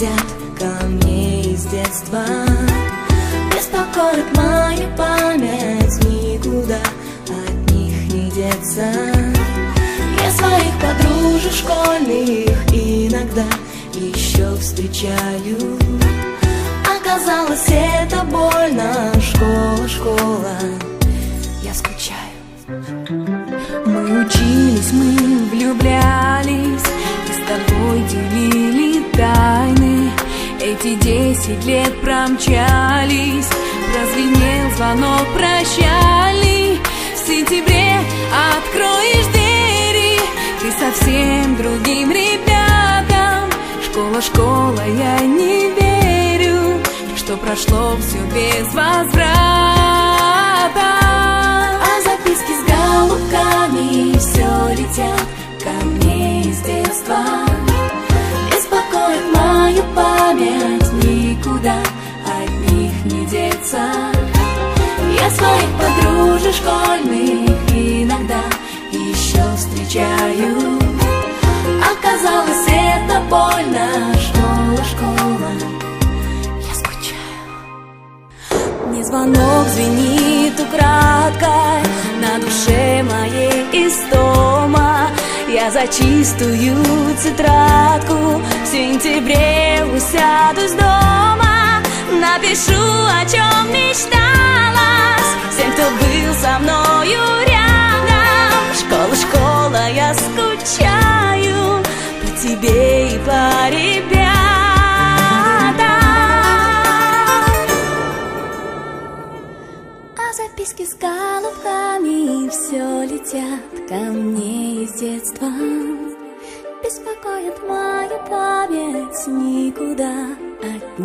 Летят ко мне из детства. Беспокоит мою память Никуда от них не деться. Я своих подружек школьных Иногда еще встречаю. Оказалось, это больно. Школа, школа Я скучаю. Мы учились, мы влюблялись Эти десять лет промчались Прозвенел звонок прощальный В сентябре откроешь двери Ты совсем другим ребятам. Школа, школа, я не верю Что прошло все без возврата не деться. Я своих подружек школьных Иногда еще встречаю. Оказалось, это больно Школа, школа. Я скучаю. Мне звонок звенит украдкой На душе моей истома Я за чистую тетрадку В сентябре усяду с дома Напишу, о чем мечталась Всем, кто был со мною рядом. Школа, школа, я скучаю По тебе и по ребятам. А записки с голубками все летят ко мне из детства. Беспокоит мою память никуда от них